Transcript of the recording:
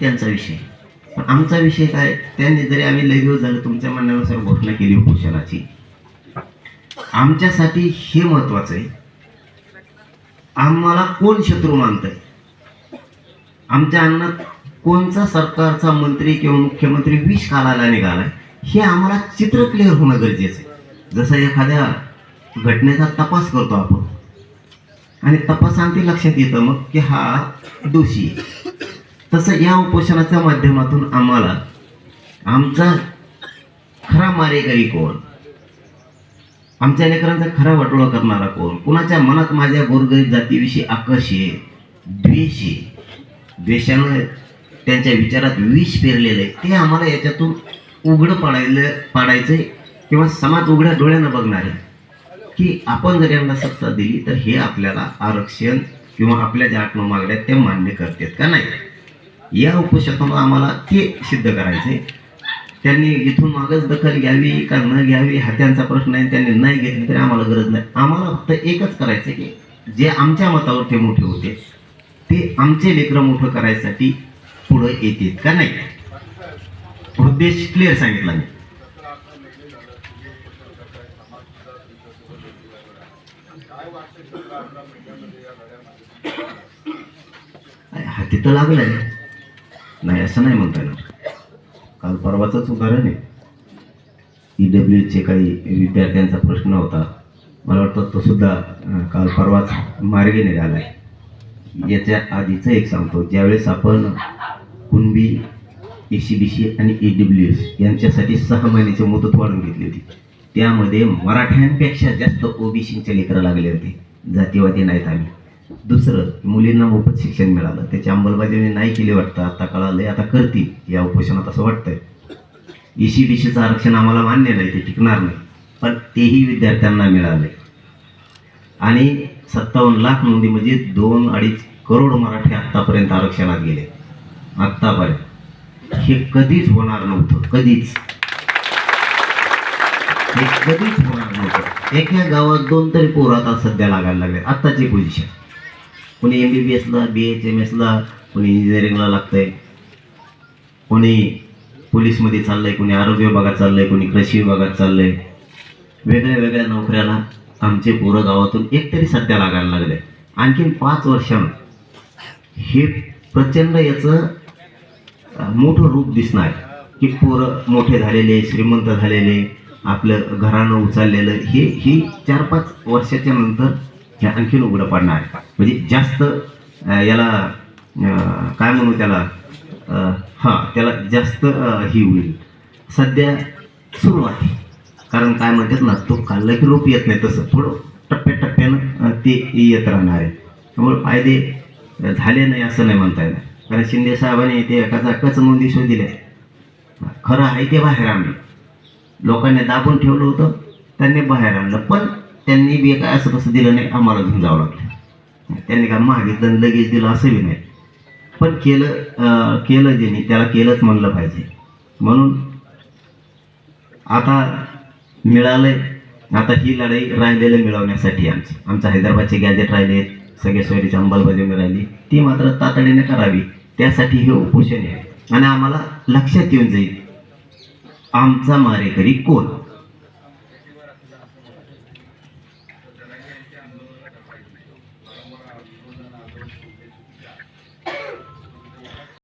त्यांचा विषय. पण आमचा विषय काय? त्यांनी जरी आम्ही लय दिवस झालं तुमच्या म्हणण्यानुसार घोषणा केली उपोषणाची आमच्यासाठी हे महत्वाचं आहे. आम्हाला कोण शत्रू मानतंय? आमच्या अन्नात कोणचा सरकारचा मंत्री किंवा मुख्यमंत्री विष कालाला निघालाय हे आम्हाला चित्र क्लिअर होणं गरजेचं आहे. जसं एखाद्या घटनेचा तपास करतो आपण. आणि तपासांती लक्षात येतं मग की हा दोषी आहे. तसं या उपोषणाच्या माध्यमातून आम्हाला आमचा खरा मारेकरी कोण? आमच्या लेकरांचा खरा वाटोळा करणारा कोण? कुणाच्या मनात माझ्या गोरगरीब जातीविषयी आकर्ष आहे? द्वेष आहे. द्वेषानं त्यांच्या विचारात विष पेरलेलं आहे. ते आम्हाला याच्यातून उघडं पाडायला पाडायचं किंवा समाज उघड्या डोळ्यानं बघणार आहे. की आपण जर यांना सत्ता दिली तर हे आपल्याला आरक्षण किंवा आपल्या ज्या आठ त्या मान्य करतात का नाही? या उपोषणातून आम्हाला ते सिद्ध करायचे त्यांनी इथून मागच दखल घ्यावी का न घ्यावी हा त्यांचा प्रश्न आहे. त्यांनी नाही घेतली तरी आम्हाला गरज नाही. आम्हाला फक्त एकच करायचं की जे आमच्या मतावर ते मोठे होते ते आमचे लेकरं मोठं करायसाठी पुढं येतील का नाही? उद्देश क्लिअर सांगितला मी. हाती तर लागलंय. नाही असं नाही म्हणता येणार. काल परवाचंच उदाहरण आहे. ई डब्ल्यूचे काही विद्यार्थ्यांचा प्रश्न होता. मला वाटतं तो सुद्धा काल परवाच मार्गी निघाला आहे. याच्या आधीचं एक सांगतो ज्यावेळेस आपण Kunbi A C B C आणि ई डब्ल्यू एस यांच्यासाठी सहा महिन्याची मुदत वाढवून घेतली होती. त्यामध्ये मराठ्यांपेक्षा जास्त ओबीसीचे लेकरं लागले होते. जातीवादी नाहीत आम्ही. दुसरं मुलींना मोफत शिक्षण मिळालं. त्याची अंमलबजावणी नाही केली वाटतं. आता कळालं आता करतील. या उपोषणात असं वाटतंय. ईशी बीसीचं आरक्षण आम्हाला मान्य नाही ते टिकणार नाही. पण तेही विद्यार्थ्यांना मिळाले आणि सत्तावन्न लाख नोंदी म्हणजे दोन अडीच करोड मराठी आत्तापर्यंत आरक्षणात गेले. आत्तापर्यंत. हे कधीच होणार नव्हतं. कधीच. हे कधीच होणार नव्हतं. एका गावात दोन तरी पोरात आता सध्या लागायला लागले आत्ताची पोझिशन कोणी एम बी बी एसला बी एच एम एसला कोणी इंजिनिअरिंगला लागतंय. कोणी पोलीसमध्ये चाललंय कोणी आरोग्य विभागात चाललंय कोणी कृषी विभागात चाललंय. वेगळ्या वेगळ्या नोकऱ्याला आमचे पोरं गावातून एक तरी सध्या लागायला लागले आणखीन पाच वर्षानं हे प्रचंड याचं मोठं रूप दिसणार. की पोरं मोठे झालेले श्रीमंत झालेले आपलं घरानं उचललेलं हे ही चार पाच वर्षाच्या नंतर हे आणखीन उघडं पडणार. म्हणजे जास्त याला काय म्हणू त्याला हां त्याला जास्त ही होईल. सध्या सुरू आहे. कारण काय म्हणतात ना तो काढला की रोप येत नाही तसं. थोडं टप्प्याटप्प्यानं ते येत राहणार आहे. त्यामुळे फायदे झाले नाही असं नाही म्हणता येणार. कारण शिंदे साहेबांनी ते एकाचा एकच नोंदी शोध दिल्या खरं आहे ते बाहेर आणलं. लोकांनी दाबून ठेवलं होतं त्यांनी बाहेर आणलं. पण त्यांनी बी काय असं तसं दिलं नाही आम्हाला घेऊन जावं लागलं. त्यांनी काय मागितलं लगेच दिलं असं बी नाही. पण केलं केलं ज्यांनी त्याला केलंच म्हणलं पाहिजे. म्हणून आता मिळालंय आता ही लढाई राहिलेलं मिळवण्यासाठी आमची. आमचं हैदराबादचे गॅजेट राहिले सगळे सोयरीची अंमलबजावणी राहिली. ती मात्र तातडीने करावी. त्यासाठी हे उपोषण आहे. आणि आम्हाला लक्षात येऊन जाईल आमचा मारेकरी कोण? ప్రజాహిత ఆందోళన పరంపర